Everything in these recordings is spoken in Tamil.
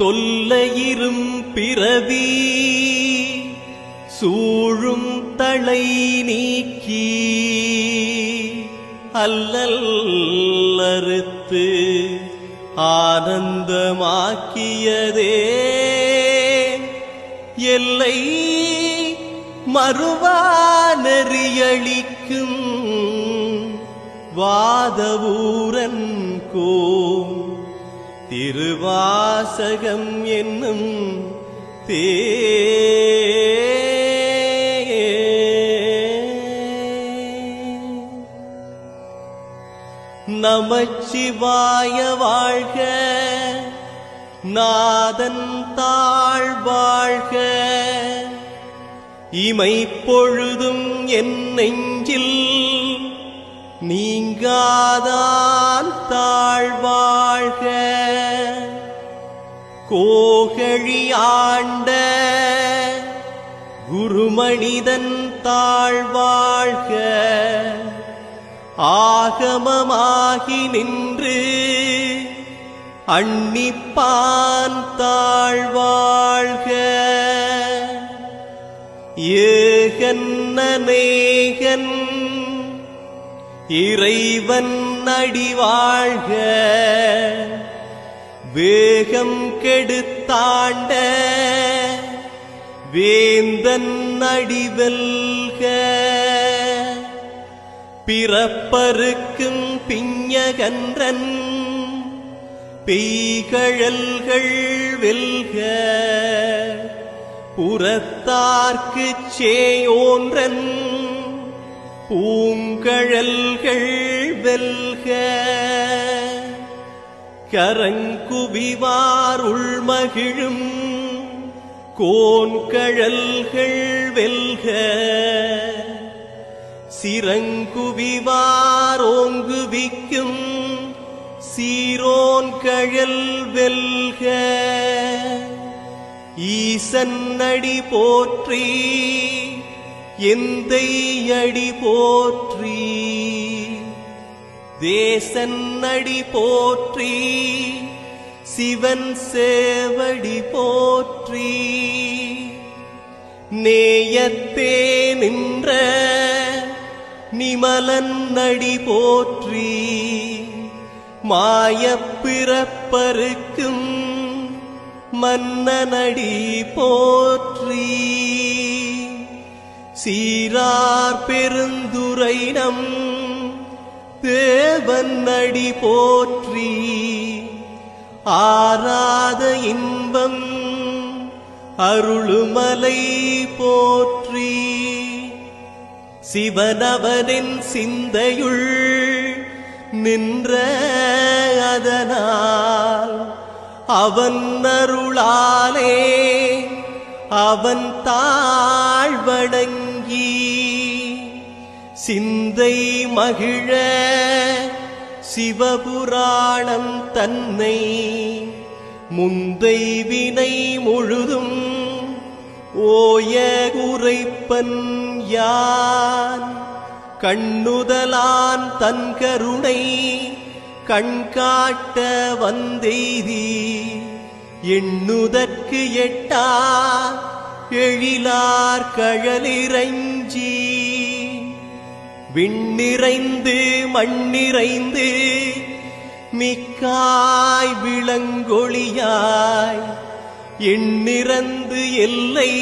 தொல்லையிரும் பிறவி சூழும் தலை நீக்கி அல்லல் ஆனந்தமாக்கியதே. எல்லை மறுவானறியளிக்கும் வாதவூரன் கோம் திருவாசகம் என்னும் தே நமச்சிவாய வாழ்க நாதன் தாழ் வாழ்க. இமைப்பொழுதும் என் நெஞ்சில் நீங்காதான் தாழ்வாழ்க. கோகழி ஆண்ட குருமனிதன் தாழ்வாழ்க. ஆகமமாகி நின்று அன்னிப்பான் தாழ்வாழ்க. ஏகன்னேகன் இறைவன் அடிவாழ்க வேகம் கெடுத்தாண்ட. வேந்தன் அடிவெல்க பிறப்பருக்கும் பிஞகன்றன் பெய்கழல்கள் வெல்க. புறத்தார்க்குச் சேயோன்றன். பூங்கழல்கள் வெல்க கரங்குவிவார் உள்மகிழும் கோன்கழல்கள் வெல்க சிறங்குவிவார் ஓங்குவிக்கும் சீரோன் கழல் வெல்க. ஈசன் நடி போற்றி எந்தை அடி போற்றி. தேசன் அடி போற்றி. சிவன் சேவடி போற்றி. நேயத்தே நின்ற நிமலன் அடி போற்றி. மாயப்பிறப்பருக்கும் மன்னனடி போற்றி. சீரார் பெருந்துரைனம் தேவன் அடி போற்றி ஆராத இன்பம் அருளுமலை போற்றி. சிவனவனின் சிந்தையுள் நின்ற அதனால் அவன் அருளாலே அவன் தாழ்வடங்க சிந்தை மகிழ சிவபுராணம் தன்னை முந்தை வினை முழுதும் ஓய குறைப்பன் யான். கண்ணுதலான் தன் கருணை கண்காட்ட வந்தெய்தி. எண்ணுதற்கு எட்டா எழிலார் கழலிரஞ்சி விண்ணிறைந்து மண்ணிறைந்து மிக்காய் விளங்கொழியாய். எண்ணிறந்து எல்லை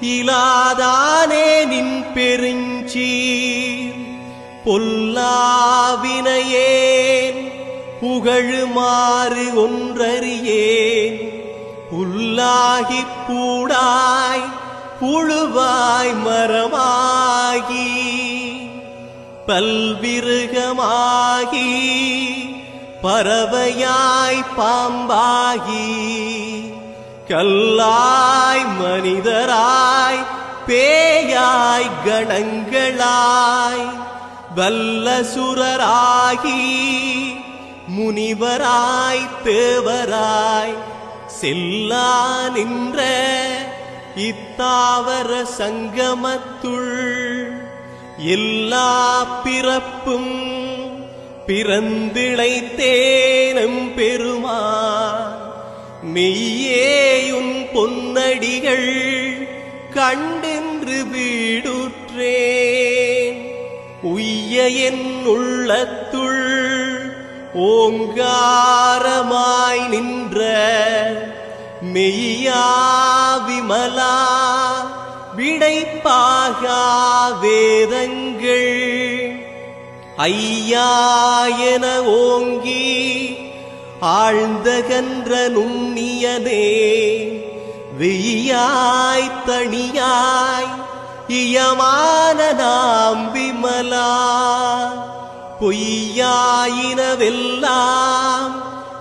இலாதானே நின் பெருஞ்சீர். பொல்லாவினையேன் புகழுமாறு ஒன்றறியேன். புல்லாகிப் பூடாய் புழுவாய் மரமாகி பல்விருகமாகி பறவையாய் பாம்பாகி கல்லாய் மனிதராய் பேயாய் கணங்களாய் வல்லசுரராகி முனிவராய் தேவராய் செல்லா நின்ற இத்தாவர சங்கமத்துள் எல்லா பிறப்பும் பிறந்திழைத்தேனும் பெருமா மெய்யேயும் பொன்னடிகள் கண்டென்று வீடுற்றேன். உய்ய என் உள்ளத்துள் ஓங்காரமாய் நின்ற மெய்யா விமலா விடைப்பாகா வேதங்கள். ஐயா என ஓங்கி ஆழ்ந்தகன்ற நுண்ணியனே வெய்யாய் தனியாய் இயமான நாம் விமலா. பொய்யாயினவெல்லாம்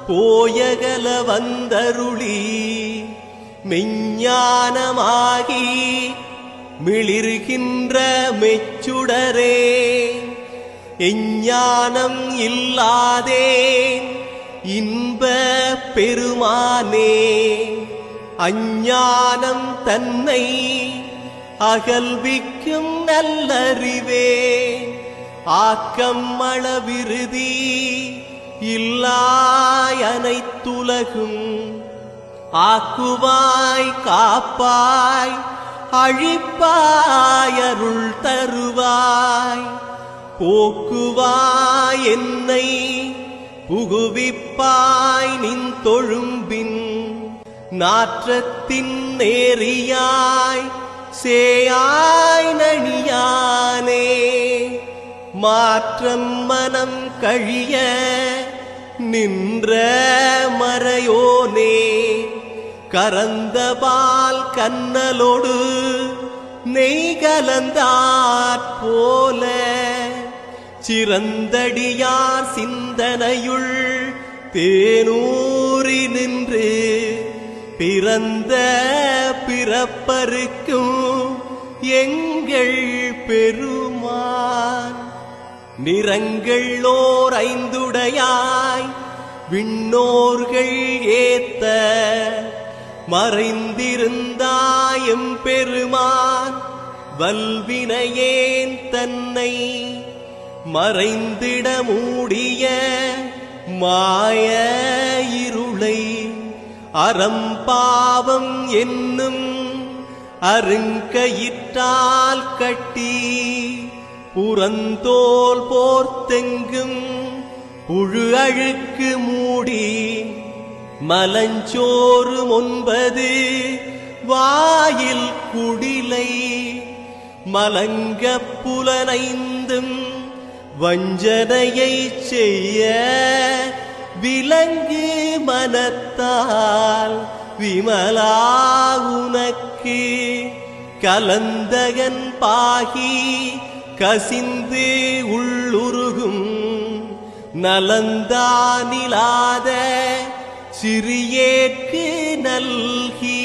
போயகல வந்தருளி மெஞ்ஞானமாகி மிளிர்கின்ற மெச்சுடரே. எஞ்ஞானம் இல்லாதே இன்ப பெருமானே. அஞ்ஞானம் தன்னை அகல்விக்கும் நல்லறிவே. ஆக்கம் அளவிருதி இல்லாயனைத்துலகும். ஆக்குவாய் காப்பாய் அழிப்பாயருள் தருவாய். போக்குவாய் என்னை புகுவிப்பாய் நின் தொழும்பின். நாற்றத்தின் நேரியாய் சேயாய் நணியானே. மாற்றம் மனம் கழிய நின்ற மறையோனே கரந்த பால் கண்ணலோடு நெய் கலந்தாற் போல சிறந்தடியார் சிந்தனையுள் தேனூறி நின்று பிறந்த பிறப்பருக்கும் எங்கள் பெரும். நிறங்களோர் ஐந்துடையாய் விண்ணோர்கள் ஏத்த மறைந்திருந்தாயம் பெருமான் வல்வினையேன் தன்னை மறைந்திட மூடிய மாய இருளை அறம்பாவம் என்னும் அருங்கயிற்றால் கட்டி புறந்தோல் போர்த்தெங்கும் புழு அழுக்கு மூடி மலஞ்சோறு ஒன்பது வாயில் குடிலை மலங்க புலனைந்தும் வஞ்சனையை செய்ய விலங்கு மனத்தால் விமலா உனக்கு கலந்தகன் பாகி கசிந்து உள்ளுருகும் நலந்தானிலாத சிறியேற்கு நல்கி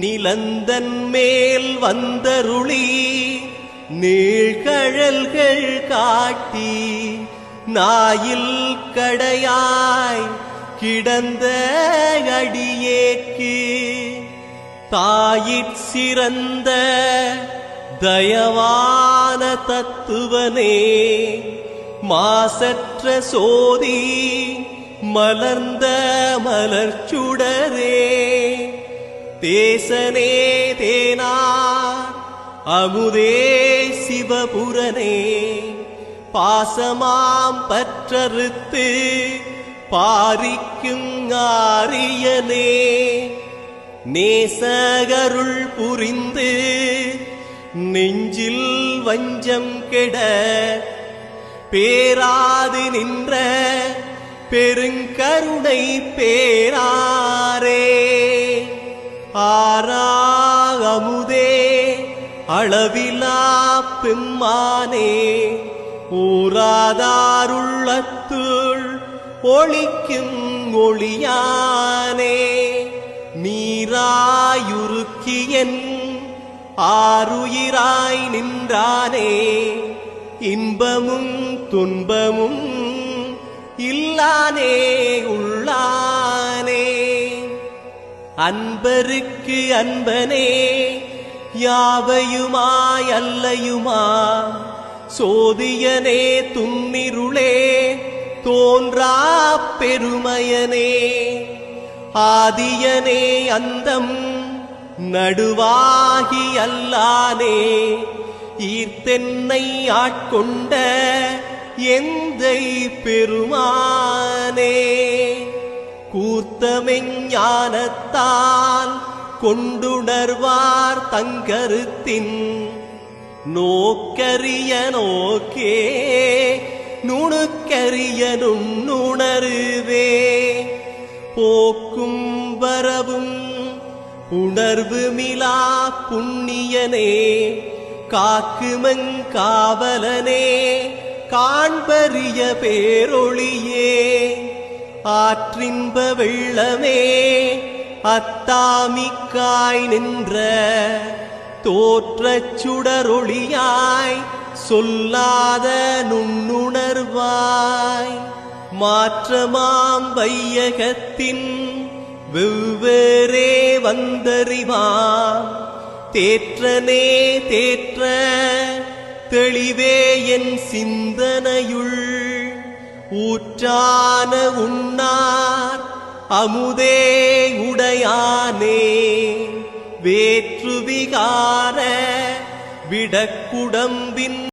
நிலந்தன் மேல் வந்தருளி நீழ்கழல்கள் காட்டி நாயில் கடையாய் கிடந்த அடியேக்கு தாயிற் சிறந்த தயவா ஞான தத்துவனே மாசற்ற சோதி மலர்ந்த மலர்ச்சுடரே தேசனே தேனா அமுதே சிவபுரனே பாசமாம் பற்றறுத்து பாரிக்கும் ஆரியனே. நேசகருள் புரிந்து நெஞ்சில் வஞ்சம் கெட பேராது நின்ற பெருங்கருணை பேராரே. ஆராகமுதே அளவிலா பெம்மானே ஊராதாருள்ளத்துள் ஒளிக்கும் ஒளியானே. நீராயுருக்கியன் ஆறுயிராய் நின்றானே. இன்பமும் துன்பமும் இல்லானே உள்ளானே. அன்பருக்கு அன்பனே யாவையுமாய் அல்லையுமா? சோதியனே துன்னிருளே தோன்றா பெருமையனே. ஆதியனே அந்தம் நடுவாகி அல்லானே ஈர்த்தென்னை ஆட்கொண்ட எந்தை பெருமானே. கூர்த்தமெஞ்ஞானத்தால் கொண்டுணர்வார் தங்கருத்தின் நோக்கரிய நோக்கே நுணுக்கரிய நுண்ணுணருவே. போக்கும் வரவும் உணர்வு மிலா புண்ணியனே காக்குமங் காவலனே காண்பறிய பேரொளியே ஆற்றின்ப வெள்ளமே அத்தாமிக்காய் நின்ற தோற்றச் சுடரொளியாய் சொல்லாத நுண்ணுணர்வாய் மாற்றமாம் வையகத்தின் வெவ்வேறே வந்தறிவா. தேற்றனே தேற்ற தெளிவே என் சிந்தனையுள். ஊற்றான உண்ணார் அமுதே உடையானே. வேற்றுவிகார விடக்குடம்பின்